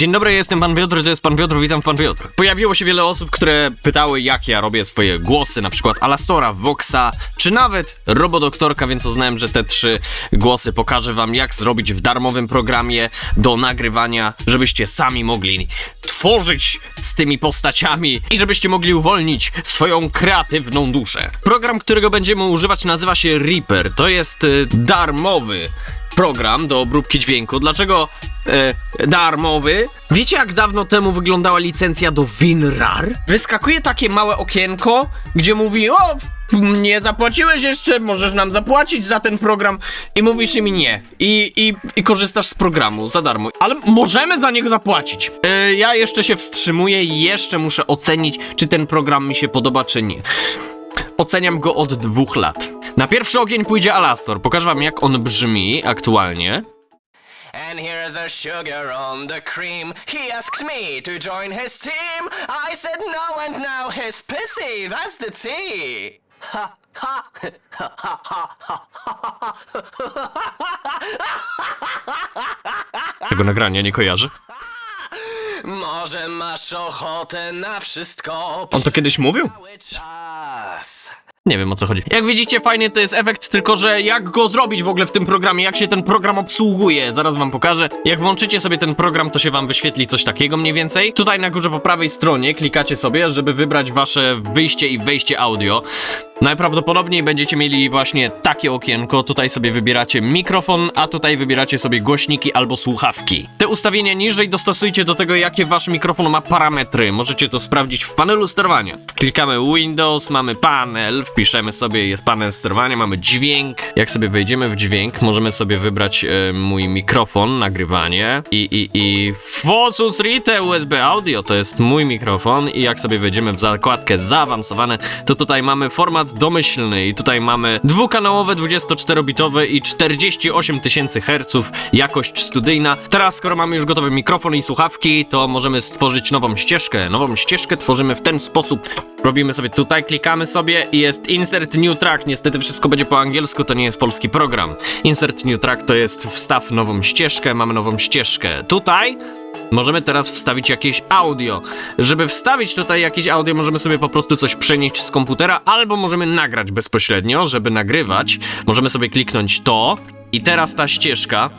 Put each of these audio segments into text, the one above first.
Dzień dobry, jestem pan Piotr, to jest pan Piotr, witam pan Piotr. Pojawiło się wiele osób, które pytały, jak ja robię swoje głosy, na przykład Alastora, Voxa, czy nawet Robodoktorka, więc uznałem, że te trzy głosy pokażę wam, jak zrobić w darmowym programie do nagrywania, żebyście sami mogli tworzyć z tymi postaciami i żebyście mogli uwolnić swoją kreatywną duszę. Program, którego będziemy używać nazywa się Reaper. To jest y, darmowy program do obróbki dźwięku. Dlaczego e, darmowy? Wiecie, jak dawno temu wyglądała licencja do WinRAR? Wyskakuje takie małe okienko, gdzie mówi: O, nie zapłaciłeś jeszcze, możesz nam zapłacić za ten program. I mówisz mi nie. I, i, i korzystasz z programu za darmo. Ale możemy za niego zapłacić. E, ja jeszcze się wstrzymuję i jeszcze muszę ocenić, czy ten program mi się podoba, czy nie. Oceniam go od dwóch lat. Na pierwszy ogień pójdzie Alastor. Pokażę wam, jak on brzmi aktualnie. And here's a sugar on the cream. He asked me to join his team. I said no, and now he's pissy. That's the tea. Ha ha ha ha ha ha. Tego nagrania nie kojarzy. Może masz ochotę na wszystko. On to kiedyś mówił? Cały czas. Nie wiem o co chodzi. Jak widzicie, fajny to jest efekt, tylko że jak go zrobić w ogóle w tym programie, jak się ten program obsługuje, zaraz wam pokażę. Jak włączycie sobie ten program, to się wam wyświetli coś takiego mniej więcej. Tutaj na górze po prawej stronie klikacie sobie, żeby wybrać wasze wyjście i wejście audio. Najprawdopodobniej będziecie mieli właśnie takie okienko. Tutaj sobie wybieracie mikrofon, a tutaj wybieracie sobie głośniki albo słuchawki. Te ustawienia niżej dostosujcie do tego, jakie wasz mikrofon ma parametry. Możecie to sprawdzić w panelu sterowania. Klikamy Windows, mamy panel, wpiszemy sobie, jest panel sterowania, mamy dźwięk. Jak sobie wejdziemy w dźwięk, możemy sobie wybrać e, mój mikrofon, nagrywanie i, i, i Fosus Rite USB Audio to jest mój mikrofon i jak sobie wejdziemy w zakładkę zaawansowane, to tutaj mamy format domyślny i tutaj mamy dwukanałowe 24-bitowe i 48 tysięcy Hz, jakość studyjna. Teraz skoro mamy już gotowy mikrofon i słuchawki, to możemy stworzyć nową ścieżkę. Nową ścieżkę tworzymy w ten sposób. Robimy sobie tutaj, klikamy sobie i jest insert new track. Niestety wszystko będzie po angielsku, to nie jest polski program. Insert new track to jest wstaw nową ścieżkę, mamy nową ścieżkę. Tutaj Możemy teraz wstawić jakieś audio. Żeby wstawić tutaj jakieś audio, możemy sobie po prostu coś przenieść z komputera, albo możemy nagrać bezpośrednio, żeby nagrywać. Możemy sobie kliknąć to i teraz ta ścieżka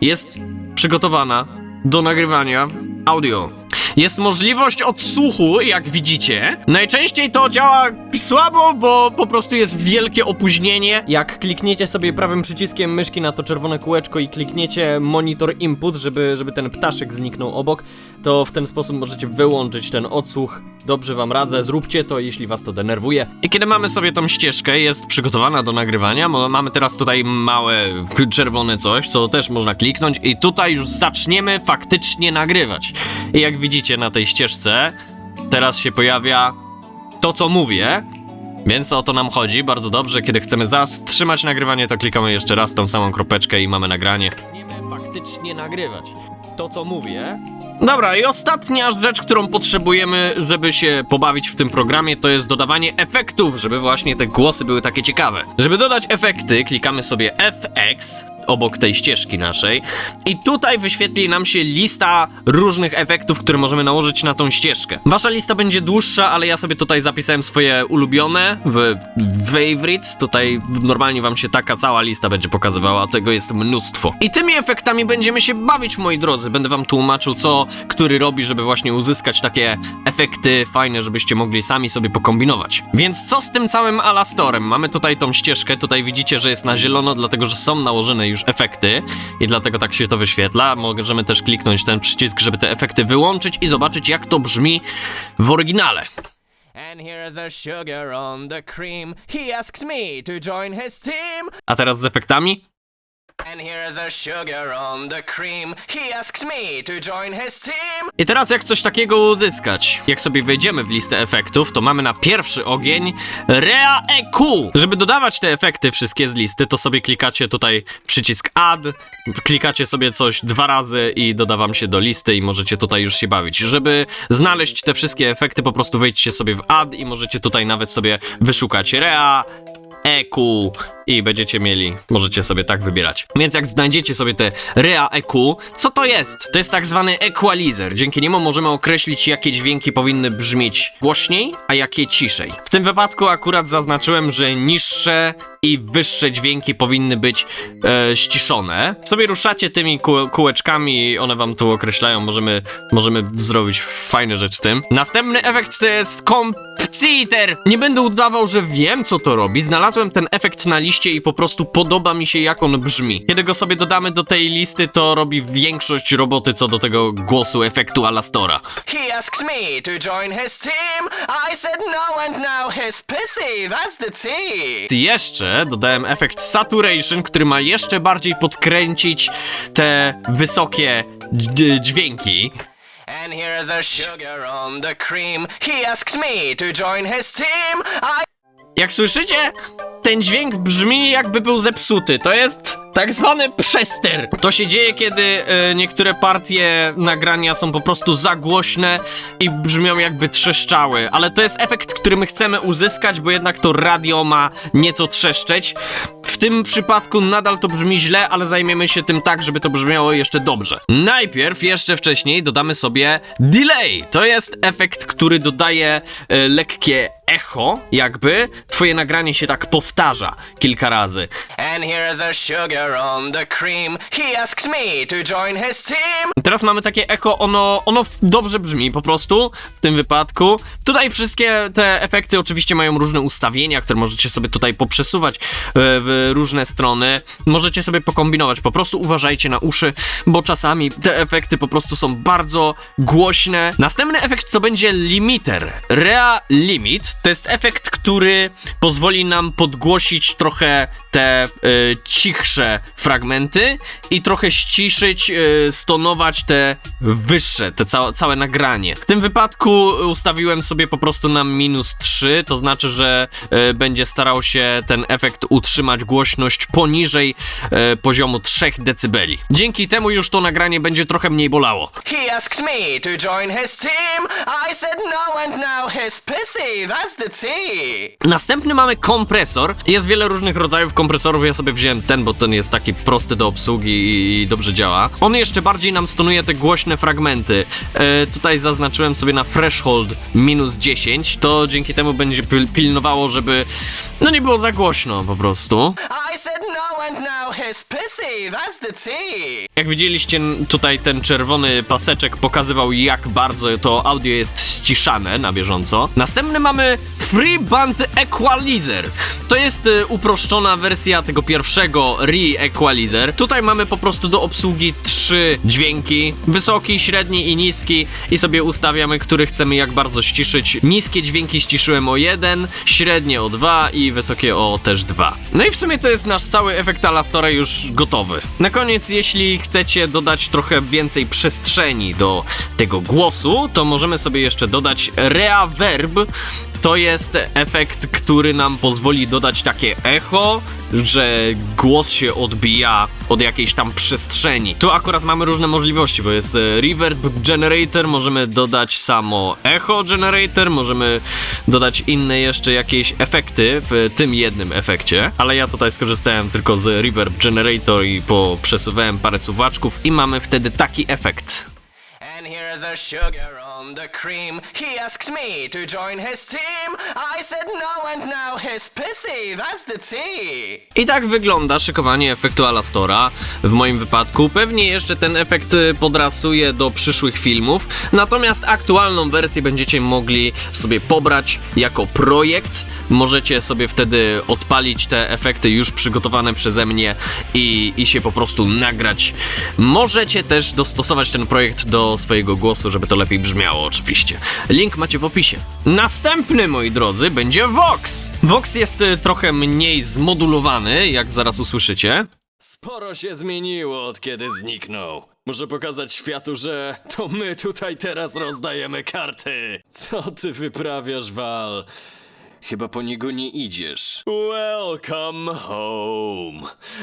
jest przygotowana do nagrywania audio. Jest możliwość odsłuchu, jak widzicie. Najczęściej to działa słabo, bo po prostu jest wielkie opóźnienie. Jak klikniecie sobie prawym przyciskiem myszki na to czerwone kółeczko i klikniecie monitor input, żeby, żeby ten ptaszek zniknął obok, to w ten sposób możecie wyłączyć ten odsłuch. Dobrze wam radzę, zróbcie to, jeśli was to denerwuje. I kiedy mamy sobie tą ścieżkę, jest przygotowana do nagrywania, mamy teraz tutaj małe czerwone coś, co też można kliknąć i tutaj już zaczniemy faktycznie nagrywać. I jak widzicie na tej ścieżce, teraz się pojawia to, co mówię. Więc o to nam chodzi, bardzo dobrze. Kiedy chcemy zatrzymać nagrywanie, to klikamy jeszcze raz tą samą kropeczkę i mamy nagranie. Zaczniemy faktycznie nagrywać to, co mówię. Dobra, i ostatnia rzecz, którą potrzebujemy, żeby się pobawić w tym programie, to jest dodawanie efektów, żeby właśnie te głosy były takie ciekawe. Żeby dodać efekty, klikamy sobie FX obok tej ścieżki naszej i tutaj wyświetli nam się lista różnych efektów, które możemy nałożyć na tą ścieżkę. Wasza lista będzie dłuższa, ale ja sobie tutaj zapisałem swoje ulubione w favorites. Tutaj normalnie wam się taka cała lista będzie pokazywała, tego jest mnóstwo. I tymi efektami będziemy się bawić, moi drodzy. Będę wam tłumaczył, co który robi, żeby właśnie uzyskać takie efekty fajne, żebyście mogli sami sobie pokombinować. Więc co z tym całym Alastorem? Mamy tutaj tą ścieżkę, tutaj widzicie, że jest na zielono, dlatego że są nałożone już efekty i dlatego tak się to wyświetla. Możemy też kliknąć ten przycisk, żeby te efekty wyłączyć i zobaczyć, jak to brzmi w oryginale. A teraz z efektami? I teraz jak coś takiego uzyskać? Jak sobie wejdziemy w listę efektów, to mamy na pierwszy ogień Rea EQ. Żeby dodawać te efekty wszystkie z listy, to sobie klikacie tutaj przycisk Add, klikacie sobie coś dwa razy i doda wam się do listy i możecie tutaj już się bawić. Żeby znaleźć te wszystkie efekty, po prostu wejdźcie sobie w Add i możecie tutaj nawet sobie wyszukać Rea EQ i będziecie mieli, możecie sobie tak wybierać. Więc jak znajdziecie sobie te Rea EQ, co to jest? To jest tak zwany equalizer. Dzięki niemu możemy określić, jakie dźwięki powinny brzmieć głośniej, a jakie ciszej. W tym wypadku akurat zaznaczyłem, że niższe i wyższe dźwięki powinny być e, ściszone. Sobie ruszacie tymi kół kółeczkami one wam tu określają, możemy, możemy zrobić fajne rzeczy tym. Następny efekt to jest kompciter. Nie będę udawał, że wiem co to robi. Znalazłem ten efekt na liście i po prostu podoba mi się jak on brzmi. Kiedy go sobie dodamy do tej listy, to robi większość roboty co do tego głosu efektu Alastora. He asked me to join his team. I said no, and now he's pissy. That's the tea. Jeszcze dodałem efekt saturation, który ma jeszcze bardziej podkręcić te wysokie dź- dźwięki. And here's a sugar on the cream. He asked me to join his team. I Jak słyszycie, ten dźwięk brzmi jakby był zepsuty. To jest tak zwany przester. To się dzieje, kiedy e, niektóre partie nagrania są po prostu za głośne i brzmią jakby trzeszczały. Ale to jest efekt, który my chcemy uzyskać, bo jednak to radio ma nieco trzeszczeć. Tym przypadku nadal to brzmi źle, ale zajmiemy się tym tak, żeby to brzmiało jeszcze dobrze. Najpierw, jeszcze wcześniej, dodamy sobie delay. To jest efekt, który dodaje e, lekkie echo, jakby twoje nagranie się tak powtarza kilka razy. and here's a sugar on the cream. He asked me to join his team. Teraz mamy takie echo, ono, ono dobrze brzmi po prostu w tym wypadku. Tutaj wszystkie te efekty oczywiście mają różne ustawienia, które możecie sobie tutaj poprzesuwać e, w różne strony. Możecie sobie pokombinować, po prostu uważajcie na uszy, bo czasami te efekty po prostu są bardzo głośne. Następny efekt to będzie limiter. Rea Limit to jest efekt, który pozwoli nam podgłosić trochę te e, cichsze fragmenty i trochę ściszyć, e, stonować te wyższe, te całe, całe nagranie. W tym wypadku ustawiłem sobie po prostu na minus 3, to znaczy, że e, będzie starał się ten efekt utrzymać głośność poniżej e, poziomu 3 dB. Dzięki temu już to nagranie będzie trochę mniej bolało. He asked me to join his team. I said no, and now he's pissy. That's tea. Następny mamy kompresor. Jest wiele różnych rodzajów kompresorów. Ja sobie wziąłem ten, bo ten jest taki prosty do obsługi i- i dobrze działa. On jeszcze bardziej nam stonuje te głośne fragmenty. E, tutaj zaznaczyłem sobie na threshold minus 10. To dzięki temu będzie pil pilnowało, żeby no nie było za głośno po prostu. I said no, and now he's pissy. That's the tea. Jak widzieliście, tutaj ten czerwony paseczek pokazywał, jak bardzo to audio jest ściszane na bieżąco. Następny mamy Free Band Equalizer. To jest y, uproszczona wersja tego pierwszego Re-Equalizer. Tutaj mamy po prostu do obsługi trzy dźwięki: wysoki, średni i niski, i sobie ustawiamy, który chcemy jak bardzo ściszyć. Niskie dźwięki ściszyłem o jeden, średnie o dwa i wysokie o też dwa. No i w sumie to jest nasz cały efekt Alastora już gotowy. Na koniec, jeśli chcecie dodać trochę więcej przestrzeni do tego głosu, to możemy sobie jeszcze dodać reverb. To jest efekt, który nam pozwoli dodać takie echo, że głos się odbija od jakiejś tam przestrzeni. Tu akurat mamy różne możliwości, bo jest e, reverb generator, możemy dodać samo echo generator, możemy dodać inne jeszcze jakieś efekty w tym jednym efekcie, ale ja tutaj skorzystałem tylko z reverb generator i poprzesuwałem parę suwaczków i mamy wtedy taki efekt. And here's a sugar on the cream. He asked me to join his team. I said no, and now pissy. That's the tea. I tak wygląda szykowanie efektu Alastora. W moim wypadku pewnie jeszcze ten efekt y, podrasuje do przyszłych filmów, natomiast aktualną wersję będziecie mogli sobie pobrać jako projekt. Możecie sobie wtedy odpalić te efekty już przygotowane przeze mnie i, i się po prostu nagrać. Możecie też dostosować ten projekt do swojego głosu, żeby to lepiej brzmiało oczywiście. Link macie w opisie. Następny, moi drodzy, będzie Vox. Vox jest y, trochę mniej zmodulowany, jak zaraz usłyszycie. Sporo się zmieniło od kiedy zniknął. Muszę pokazać światu, że to my tutaj teraz rozdajemy karty. Co ty wyprawiasz, Val? Chyba po niego nie idziesz. Welcome home.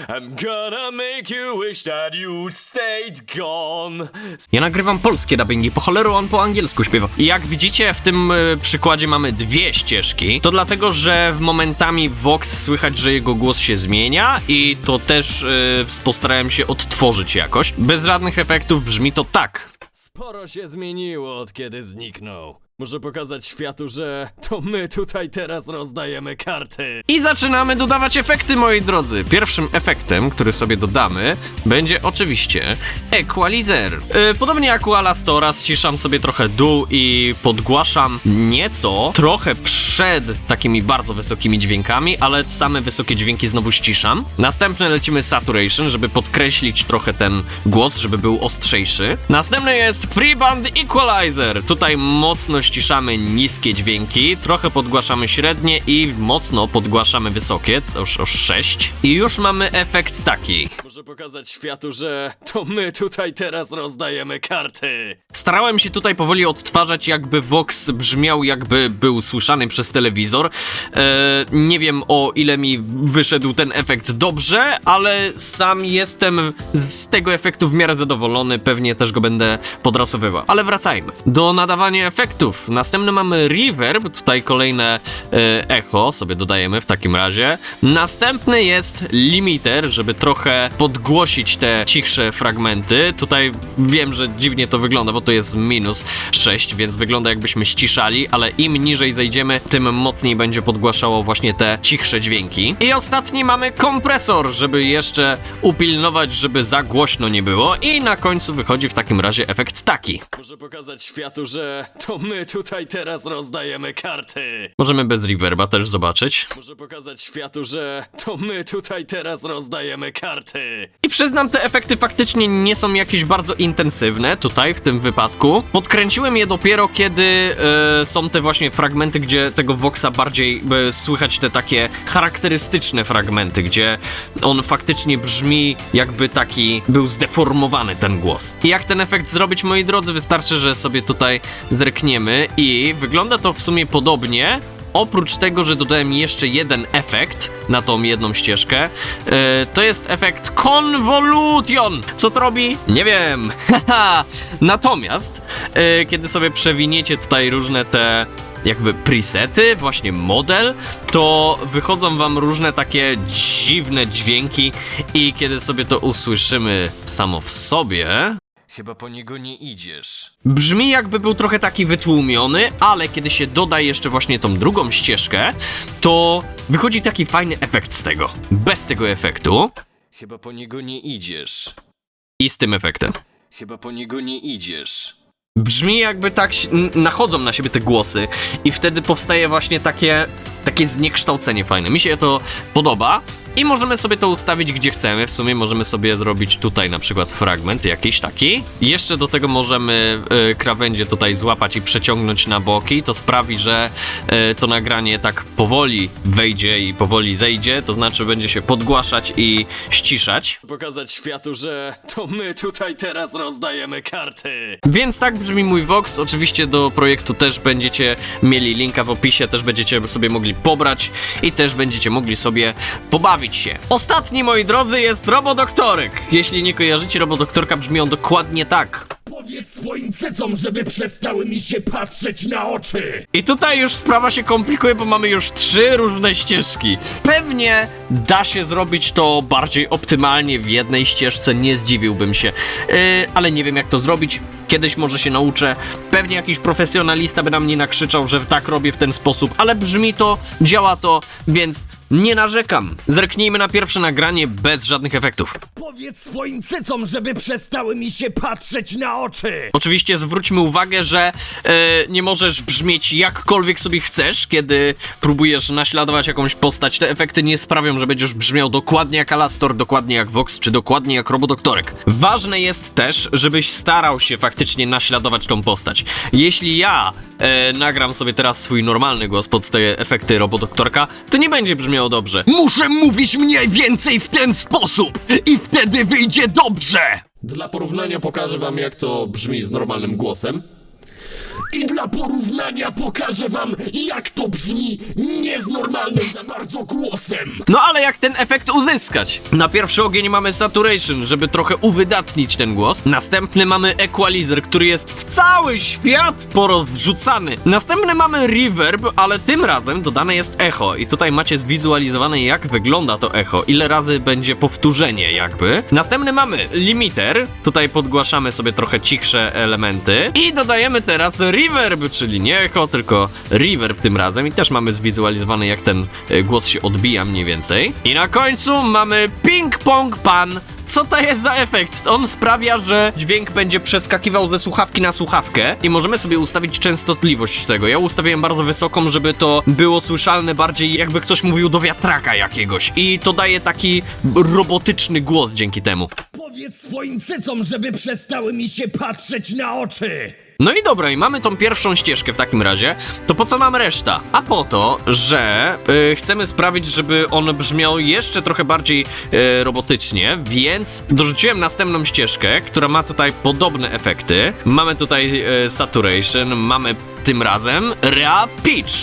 I'm gonna make you wish that you'd stayed gone. Ja nagrywam polskie dubbingi, po choleru on po angielsku śpiewa. I jak widzicie, w tym y, przykładzie mamy dwie ścieżki. To dlatego, że momentami Vox słychać, że jego głos się zmienia i to też y, postarałem się odtworzyć jakoś. Bez żadnych efektów brzmi to tak. Sporo się zmieniło od kiedy zniknął. Muszę pokazać światu, że to my tutaj teraz rozdajemy karty. I zaczynamy dodawać efekty, moi drodzy. Pierwszym efektem, który sobie dodamy, będzie oczywiście equalizer. Yy, podobnie jak u Alastora, ściszam sobie trochę dół i podgłaszam nieco, trochę przed takimi bardzo wysokimi dźwiękami, ale same wysokie dźwięki znowu ściszam. Następny lecimy saturation, żeby podkreślić trochę ten głos, żeby był ostrzejszy. Następny jest freeband equalizer. Tutaj mocno ściszamy niskie dźwięki, trochę podgłaszamy średnie i mocno podgłaszamy wysokie, już o 6. I już mamy efekt taki. Pokazać światu, że to my tutaj teraz rozdajemy karty. Starałem się tutaj powoli odtwarzać, jakby Vox brzmiał, jakby był słyszany przez telewizor. E, nie wiem o ile mi wyszedł ten efekt dobrze, ale sam jestem z tego efektu w miarę zadowolony. Pewnie też go będę podrasowywał. Ale wracajmy. Do nadawania efektów. Następny mamy reverb, tutaj kolejne e, echo sobie dodajemy w takim razie. Następny jest limiter, żeby trochę podgłosić te cichsze fragmenty. Tutaj wiem, że dziwnie to wygląda, bo to jest minus 6, więc wygląda jakbyśmy ściszali, ale im niżej zejdziemy, tym mocniej będzie podgłaszało właśnie te cichsze dźwięki. I ostatni mamy kompresor, żeby jeszcze upilnować, żeby za głośno nie było. I na końcu wychodzi w takim razie efekt taki. Muszę pokazać światu, że to my tutaj teraz rozdajemy karty. Możemy bez reverba też zobaczyć. Muszę pokazać światu, że to my tutaj teraz rozdajemy karty. I przyznam, te efekty faktycznie nie są jakieś bardzo intensywne tutaj w tym wypadku. Podkręciłem je dopiero kiedy e, są te właśnie fragmenty, gdzie tego Voxa bardziej słychać te takie charakterystyczne fragmenty, gdzie on faktycznie brzmi jakby taki był zdeformowany ten głos. I jak ten efekt zrobić, moi drodzy, wystarczy, że sobie tutaj zerkniemy i wygląda to w sumie podobnie, Oprócz tego, że dodałem jeszcze jeden efekt na tą jedną ścieżkę, e, to jest efekt Convolution. Co to robi? Nie wiem. Natomiast, e, kiedy sobie przewiniecie tutaj różne te jakby presety, właśnie model, to wychodzą wam różne takie dziwne dźwięki i kiedy sobie to usłyszymy samo w sobie, Chyba po niego nie idziesz. Brzmi jakby był trochę taki wytłumiony, ale kiedy się doda jeszcze właśnie tą drugą ścieżkę, to wychodzi taki fajny efekt z tego. Bez tego efektu. Chyba po niego nie idziesz. I z tym efektem. Chyba po niego nie idziesz. Brzmi jakby tak n- nachodzą na siebie te głosy i wtedy powstaje właśnie takie, takie zniekształcenie fajne. Mi się to podoba i możemy sobie to ustawić gdzie chcemy. W sumie możemy sobie zrobić tutaj na przykład fragment jakiś taki. Jeszcze do tego możemy y, krawędzie tutaj złapać i przeciągnąć na boki. To sprawi, że y, to nagranie tak powoli wejdzie i powoli zejdzie, to znaczy będzie się podgłaszać i ściszać. Pokazać światu, że to my tutaj teraz rozdajemy karty. Więc tak brzmi mój Vox. Oczywiście do projektu też będziecie mieli linka w opisie, też będziecie sobie mogli pobrać i też będziecie mogli sobie pobawić się. Ostatni, moi drodzy, jest Robodoktorek. Jeśli nie kojarzycie, Robodoktorka brzmi on dokładnie tak. Powiedz swoim cycom, żeby przestały mi się patrzeć na oczy! I tutaj już sprawa się komplikuje, bo mamy już trzy różne ścieżki. Pewnie da się zrobić to bardziej optymalnie w jednej ścieżce, nie zdziwiłbym się. Yy, ale nie wiem jak to zrobić. Kiedyś może się nauczę. Pewnie jakiś profesjonalista by na mnie nakrzyczał, że tak robię w ten sposób, ale brzmi to, działa to, więc nie narzekam. Zerknijmy na pierwsze nagranie bez żadnych efektów. Powiedz swoim cycom, żeby przestały mi się patrzeć na oczy! Oczywiście zwróćmy uwagę, że e, nie możesz brzmieć jakkolwiek sobie chcesz, kiedy próbujesz naśladować jakąś postać. Te efekty nie sprawią, że będziesz brzmiał dokładnie jak Alastor, dokładnie jak Vox, czy dokładnie jak Robodoktorek. Ważne jest też, żebyś starał się faktycznie naśladować tą postać. Jeśli ja e, nagram sobie teraz swój normalny głos pod te efekty Robodoktorka, to nie będzie brzmiało dobrze. Muszę mówić mniej więcej w ten sposób i wtedy wyjdzie dobrze! Dla porównania pokażę wam jak to brzmi z normalnym głosem. I dla porównania pokażę wam, jak to brzmi nie z normalnym za bardzo głosem. No ale jak ten efekt uzyskać? Na pierwszy ogień mamy saturation, żeby trochę uwydatnić ten głos. Następny mamy equalizer, który jest w cały świat porozrzucany. Następny mamy reverb, ale tym razem dodane jest echo. I tutaj macie zwizualizowane jak wygląda to echo, ile razy będzie powtórzenie jakby. Następny mamy limiter, tutaj podgłaszamy sobie trochę cichsze elementy. I dodajemy teraz reverb, czyli nie echo, tylko reverb tym razem. I też mamy zwizualizowane jak ten e, głos się odbija mniej więcej. I na końcu mamy ping pong pan. Co to jest za efekt? On sprawia, że dźwięk będzie przeskakiwał ze słuchawki na słuchawkę i możemy sobie ustawić częstotliwość tego. Ja ustawiłem bardzo wysoką, żeby to było słyszalne bardziej jakby ktoś mówił do wiatraka jakiegoś. I to daje taki robotyczny głos dzięki temu. Powiedz swoim cycom, żeby przestały mi się patrzeć na oczy. No i dobra, i mamy tą pierwszą ścieżkę w takim razie. To po co nam reszta? A po to, że y, chcemy sprawić, żeby on brzmiał jeszcze trochę bardziej y, robotycznie, więc dorzuciłem następną ścieżkę, która ma tutaj podobne efekty. Mamy tutaj y, saturation, mamy tym razem rea pitch.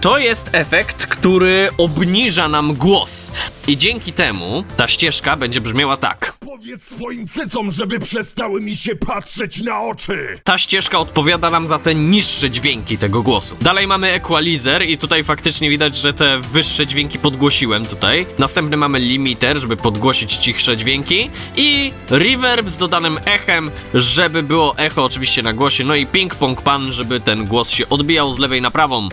To jest efekt, który obniża nam głos. I dzięki temu ta ścieżka będzie brzmiała tak. Powiedz swoim cycom, żeby przestały mi się patrzeć na oczy. Ta ścieżka odpowiada nam za te niższe dźwięki tego głosu. Dalej mamy equalizer i tutaj faktycznie widać, że te wyższe dźwięki podgłosiłem tutaj. Następny mamy limiter, żeby podgłosić cichsze dźwięki i reverb z dodanym echem, żeby było echo oczywiście na głosie. No i ping pong pan, żeby ten głos się odbijał z lewej na prawą.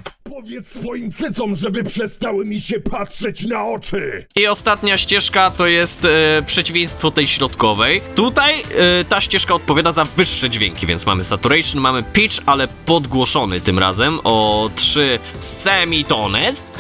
Powiedz swoim cycom, żeby przestały mi się patrzeć na oczy. I ostatnia ścieżka to jest e, przeciwieństwo tej środkowej. Tutaj e, ta ścieżka odpowiada za wyższe dźwięki, więc mamy saturation, mamy pitch, ale podgłoszony tym razem o 3 semitones.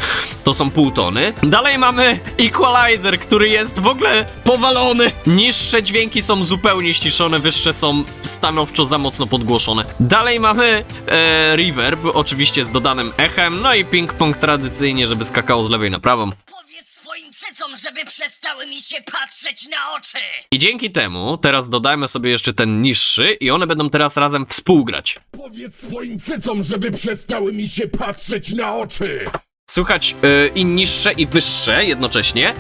To są półtony. Dalej mamy equalizer, który jest w ogóle powalony. Niższe dźwięki są zupełnie ściszone, wyższe są stanowczo za mocno podgłoszone. Dalej mamy e, reverb, oczywiście z dodanym echem, no i ping-pong tradycyjnie, żeby skakało z lewej na prawą. Powiedz swoim cycom, żeby przestały mi się patrzeć na oczy! I dzięki temu teraz dodajmy sobie jeszcze ten niższy i one będą teraz razem współgrać. Powiedz swoim cycom, żeby przestały mi się patrzeć na oczy. Słychać y, i niższe i wyższe jednocześnie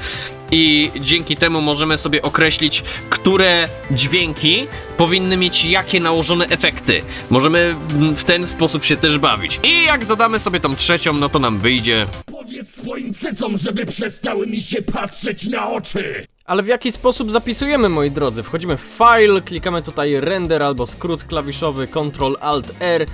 i dzięki temu możemy sobie określić, które dźwięki powinny mieć jakie nałożone efekty. Możemy w ten sposób się też bawić. I jak dodamy sobie tą trzecią, no to nam wyjdzie Powiedz swoim cycom, żeby przestały mi się patrzeć na oczy. Ale w jaki sposób zapisujemy, moi drodzy? Wchodzimy w File, klikamy tutaj Render albo skrót klawiszowy Ctrl Alt R.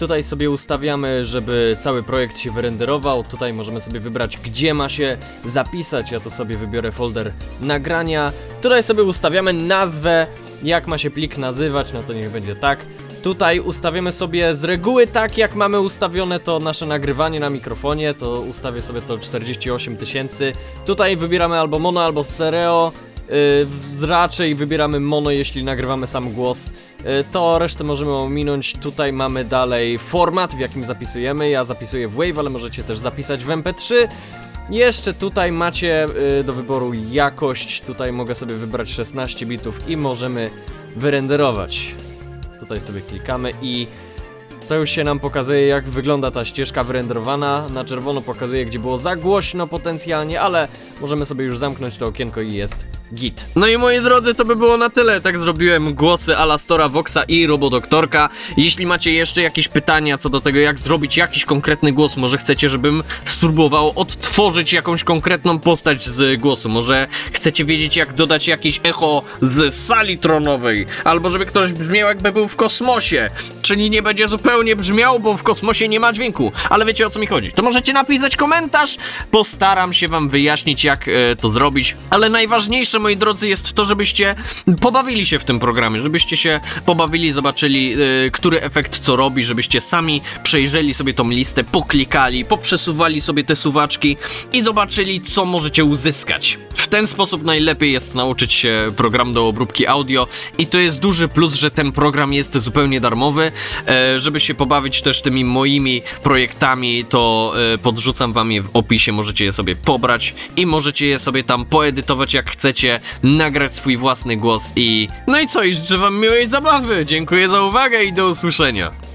Tutaj sobie ustawiamy, żeby cały projekt się wyrenderował. Tutaj możemy sobie wybrać, gdzie ma się zapisać. Ja to sobie wybiorę folder nagrania. Tutaj sobie ustawiamy nazwę, jak ma się plik nazywać, no to niech będzie tak. Tutaj ustawiamy sobie z reguły tak, jak mamy ustawione to nasze nagrywanie na mikrofonie, to ustawię sobie to 48 tysięcy. Tutaj wybieramy albo mono, albo stereo. Yy, raczej wybieramy mono, jeśli nagrywamy sam głos. Yy, to resztę możemy ominąć. Tutaj mamy dalej format, w jakim zapisujemy. Ja zapisuję w WAV, ale możecie też zapisać w MP3. Jeszcze tutaj macie y, do wyboru jakość. Tutaj mogę sobie wybrać 16 bitów i możemy wyrenderować. Tutaj sobie klikamy i to już się nam pokazuje jak wygląda ta ścieżka wyrenderowana. Na czerwono pokazuje gdzie było za głośno potencjalnie, ale możemy sobie już zamknąć to okienko i jest git. No i moi drodzy, to by było na tyle. Tak zrobiłem głosy Alastora, Voxa i Robodoktorka. Jeśli macie jeszcze jakieś pytania co do tego, jak zrobić jakiś konkretny głos, może chcecie, żebym spróbował odtworzyć jakąś konkretną postać z głosu, może chcecie wiedzieć, jak dodać jakieś echo z sali tronowej, albo żeby ktoś brzmiał jakby był w kosmosie, czyli nie będzie zupełnie brzmiał, bo w kosmosie nie ma dźwięku, ale wiecie o co mi chodzi. To możecie napisać komentarz, postaram się wam wyjaśnić, jak e, to zrobić, ale najważniejsze moi drodzy, jest to, żebyście pobawili się w tym programie, żebyście się pobawili, zobaczyli, y, który efekt co robi, żebyście sami przejrzeli sobie tą listę, poklikali, poprzesuwali sobie te suwaczki i zobaczyli, co możecie uzyskać. W ten sposób najlepiej jest nauczyć się program do obróbki audio i to jest duży plus, że ten program jest zupełnie darmowy. E, żeby się pobawić też tymi moimi projektami, to e, podrzucam wam je w opisie, możecie je sobie pobrać i możecie je sobie tam poedytować jak chcecie, nagrać swój własny głos i... No i co, i życzę wam miłej zabawy. Dziękuję za uwagę i do usłyszenia.